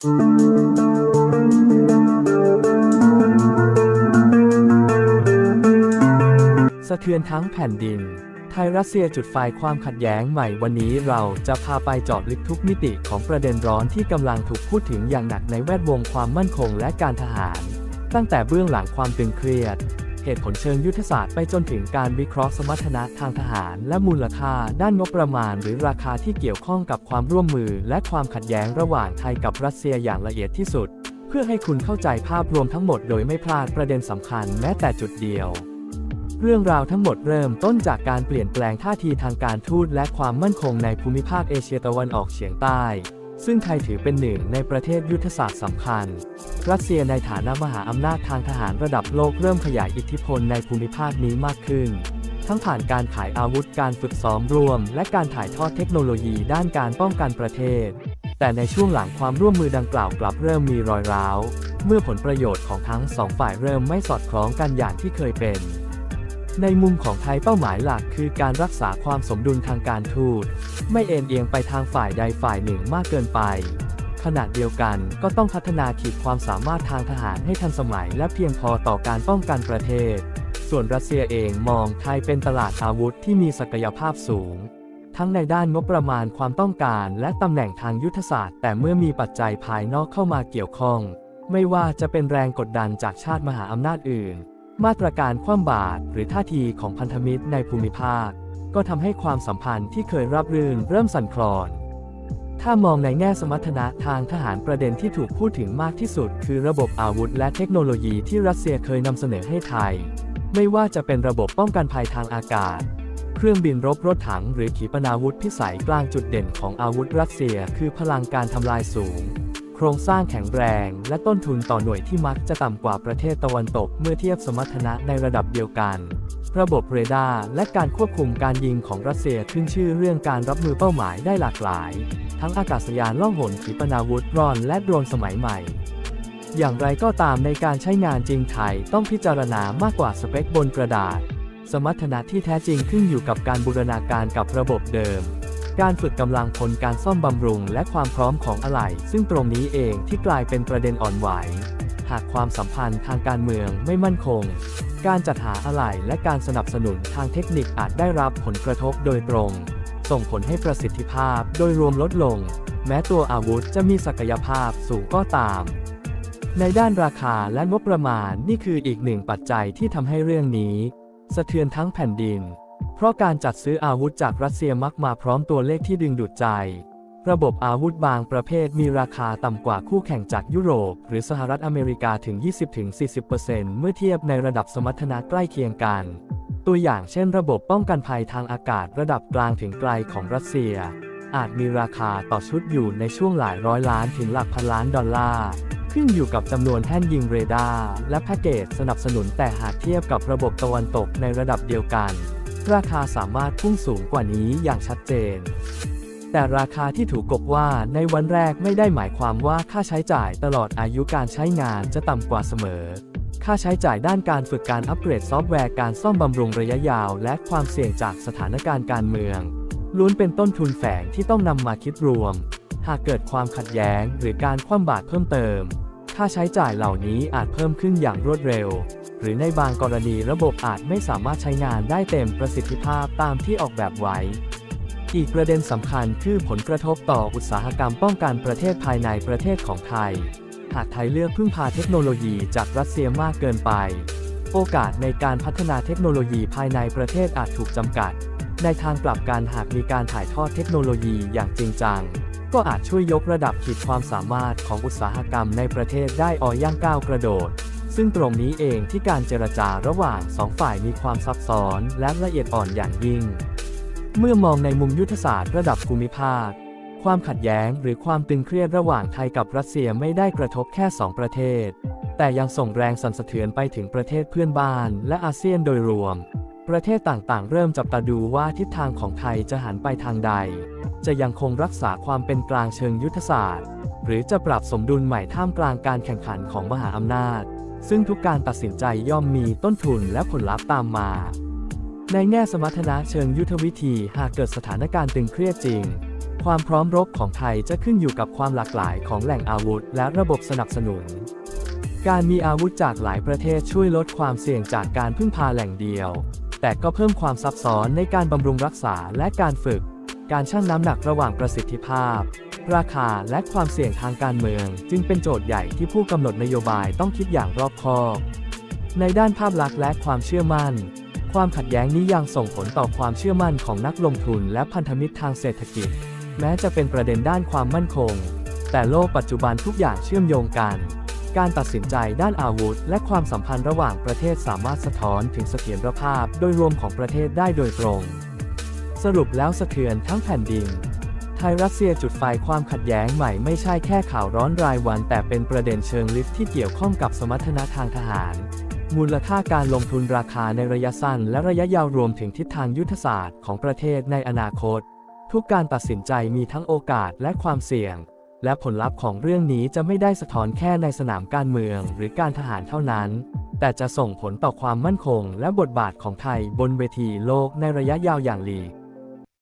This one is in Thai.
สะเทือนทั้งแผ่นดิน ไทยรัสเซียจุดไฟความขัดแย้งใหม่วันนี้เราจะพาไปเจาะลึกทุกมิติของประเด็นร้อนที่กำลังถูกพูดถึงอย่างหนักในแวดวงความมั่นคงและการทหาร ตั้งแต่เบื้องหลังความตึงเครียด เหตุผลเชิงยุทธศาสตร์ไปจนถึงการวิเคราะห์สมรรถนะทางทหาร และมูลค่าด้านงบประมาณ หรือราคาที่เกี่ยวข้องกับความร่วมมือ และความขัดแย้งระหว่างไทยกับรัสเซียอย่างละเอียดที่สุด เพื่อให้คุณเข้าใจภาพรวมทั้งหมดโดยไม่พลาดประเด็นสำคัญแม้แต่จุดเดียวเรื่องราวทั้งหมดเริ่มต้นจากการเปลี่ยนแปลงท่าทีทางการทูตและความมั่นคงในภูมิภาคเอเชียตะวันออกเฉียงใต้ ซึ่งไทยถือเป็นหนึ่งในประเทศยุทธศาสตร์สำคัญ รัสเซียในฐานะมหาอำนาจทางทหารระดับโลกเริ่มขยายอิทธิพลในภูมิภาคนี้มากขึ้น ทั้งผ่านการขายอาวุธการฝึกซ้อมรวม และการถ่ายทอดเทคโนโลยีด้านการป้องกันประเทศ แต่ในช่วงหลังความร่วมมือดังกล่าวกลับเริ่มมีรอยร้าว เมื่อผลประโยชน์ของทั้งสองฝ่ายเริ่มไม่สอดคล้องกันอย่างที่เคยเป็น ในมุมของไทยเป้าหมายหลักคือการรักษาความสมดุลทางการทูต ไม่เอ็นเอียงไปทางฝ่ายใดฝ่ายหนึ่งมากเกินไป ขณะเดียวกันก็ต้องพัฒนาขีดความสามารถทางทหารให้ทันสมัยและเพียงพอต่อการป้องกันประเทศ ส่วนรัสเซียเองมองไทยเป็นตลาดอาวุธที่มีศักยภาพสูง ทั้งในด้านงบประมาณความต้องการและตำแหน่งทางยุทธศาสตร์ แต่เมื่อมีปัจจัยภายนอกเข้ามาเกี่ยวข้อง ไม่ว่าจะเป็นแรงกดดันจากชาติมหาอำนาจอื่น มาตรการคว่ำบาตรหรือท่าทีของพันธมิตรในภูมิภาค ก็ทำให้ความสัมพันธ์ที่เคยราบรื่นเริ่มสั่นคลอน ถ้ามองในแง่สมรรถนะทางทหารประเด็นที่ถูกพูดถึงมากที่สุด คือระบบอาวุธและเทคโนโลยีที่รัสเซียเคยนำเสนอให้ไทย ไม่ว่าจะเป็นระบบป้องกันภัยทางอากาศ เครื่องบินรบรถถังหรือขีปนาวุธพิสัยกลางจุดเด่นของอาวุธรัสเซีย คือพลังการทำลายสูง ครงสร้างแข็งแรง และต้นทุนต่อหน่วยที่มักจะต่ำกว่าประเทศตะวันตกเมื่อเทียบสมรรถนะในระดับเดียวกัน ระบบเรดาร์และการควบคุมการยิงของรัสเซียขึ้นชื่อเรื่องการรับมือเป้าหมายได้หลากหลาย ทั้งอากาศยานล่องหนขีปนาวุธรอน และโดรนสมัยใหม่อย่างไรก็ตามในการใช้งานจริงไทยต้องพิจารณามากกว่าสเปคบนกระดาษ สมรรถนะที่แท้จริงขึ้นอยู่กับการบูรณาการกับระบบเดิม การฝึกกำลังพลการซ่อมบำรุงและความพร้อมของอะไหล่ซึ่งตรงนี้เองที่กลายเป็นประเด็นอ่อนไหว หากความสัมพันธ์ทางการเมืองไม่มั่นคง การจัดหาอะไหล่และการสนับสนุนทางเทคนิคอาจได้รับผลกระทบโดยตรง ส่งผลให้ประสิทธิภาพโดยรวมลดลง แม้ตัวอาวุธจะมีศักยภาพสูงก็ตาม ในด้านราคาและงบประมาณนี่คืออีกหนึ่งปัจจัยที่ทำให้เรื่องนี้ สะเทือนทั้งแผ่นดิน เพราะการจัดซื้ออาวุธจากรัสเซียมักมาพร้อมตัวเลขที่ดึงดูดใจ ระบบอาวุธบางประเภทมีราคาต่ำกว่าคู่แข่งจากยุโรป หรือสหรัฐอเมริกาถึง 20-40%เมื่อเทียบในระดับสมรรถนะใกล้เคียงกัน ตัวอย่างเช่น ระบบป้องกันภัยทางอากาศระดับกลางถึงไกลของรัสเซีย อาจมีราคาต่อชุดอยู่ในช่วงหลายร้อยล้านถึงหลักพันล้านดอลลาร์ขึ้นอยู่กับจำนวนแท่นยิงเรดาร์และแพ็กเกจสนับสนุนแต่หากเทียบกับระบบตะวันตกในระดับเดียวกัน ราคาสามารถพุ่งสูงกว่านี้อย่างชัดเจน แต่ราคาที่ถูกกบว่าในวันแรกไม่ได้หมายความว่าค่าใช้จ่ายตลอดอายุการใช้งานจะต่ำกว่าเสมอ ค่าใช้จ่ายด้านการฝึกการอัปเกรดซอฟต์แวร์การซ่อมบำรุงระยะยาว และความเสี่ยงจากสถานการณ์การเมือง ล้วนเป็นต้นทุนแฝงที่ต้องนำมาคิดรวม หากเกิดความขัดแย้งหรือการคว่ำบาตรเพิ่มเติม ค่าใช้จ่ายเหล่านี้อาจเพิ่มขึ้นอย่างรวดเร็ว หรือในบางกรณีระบบอาจไม่สามารถใช้งานได้เต็มประสิทธิภาพตามที่ออกแบบไว้ อีกประเด็นสำคัญคือผลกระทบต่ออุตสาหกรรมป้องกันประเทศภายในประเทศของไทย หากไทยเลือกพึ่งพาเทคโนโลยีจากรัสเซียมากเกินไป โอกาสในการพัฒนาเทคโนโลยีภายในประเทศอาจถูกจำกัด ในทางกลับกันหากมีการถ่ายทอดเทคโนโลยีอย่างจริงจัง ก็อาจช่วยยกระดับขีดความสามารถของอุตสาหกรรมในประเทศได้อ่อย่างก้าวกระโดด ซึ่งตรงนี้เองที่การเจรจาระหว่างสองฝ่ายมีความซับซ้อนและละเอียดอ่อนอย่างยิ่ง เมื่อมองในมุมยุทธศาสตร์ระดับภูมิภาค ความขัดแย้งหรือความตึงเครียดระหว่างไทยกับรัสเซียไม่ได้กระทบแค่สองประเทศ แต่ยังส่งแรงสั่นสะเทือนไปถึงประเทศเพื่อนบ้านและอาเซียนโดยรวม ประเทศต่างๆ เริ่มจับตาดูว่าทิศทางของไทยจะหันไปทางใด จะยังคงรักษาความเป็นกลางเชิงยุทธศาสตร์ หรือจะปรับสมดุลใหม่ท่ามกลางการแข่งขันของมหาอำนาจ ซึ่งทุกการตัดสินใจย่อมมีต้นทุนและผลลัพธ์ตามมา ในแง่สมรรถนะเชิงยุทธวิธีหากเกิดสถานการณ์ตึงเครียดจริง ความพร้อมรบของไทยจะขึ้นอยู่กับความหลากหลายของแหล่งอาวุธ และระบบสนับสนุนการมีอาวุธจากหลายประเทศช่วยลดความเสี่ยงจากการพึ่งพาแหล่งเดียว แต่ก็เพิ่มความซับซ้อนในการบำรุงรักษาและการฝึก การชั่งน้ำหนักระหว่างประสิทธิภาพ ราคาและความเสี่ยงทางการเมือง จึงเป็นโจทย์ใหญ่ที่ผู้กำหนดนโยบายต้องคิดอย่างรอบคอบ ในด้านภาพลักษณ์และความเชื่อมั่น ความขัดแย้งนี้ยังส่งผลต่อความเชื่อมั่นของนักลงทุนและพันธมิตรทางเศรษฐกิจ แม้จะเป็นประเด็นด้านความมั่นคง แต่โลกปัจจุบันทุกอย่างเชื่อมโยงกัน การตัดสินใจด้านอาวุธ และความสัมพันธ์ระหว่างประเทศสามารถสะท้อนถึงเสถียรภาพโดยรวมของประเทศได้โดยตรง สรุปแล้วสะเทือนทั้งแผ่นดิน ไทยรัสเซียจุดไฟความขัดแย้งใหม่ไม่ใช่แค่ข่าวร้อนรายวัน แต่เป็นประเด็นเชิงลึกที่เกี่ยวข้องกับสมรรถนะทางทหาร มูลค่าการลงทุนราคาในระยะสั้น และระยะยาวรวมถึงทิศทางยุทธศาสตร์ของประเทศในอนาคต ทุกการตัดสินใจมีทั้งโอกาสและความเสี่ยง และผลลัพธ์ของเรื่องนี้จะไม่ได้สะท้อนแค่ในสนามการเมืองหรือการทหารเท่านั้น แต่จะส่งผลต่อความมั่นคงและบทบาทของไทยบนเวทีโลกในระยะยาวอย่างหลีก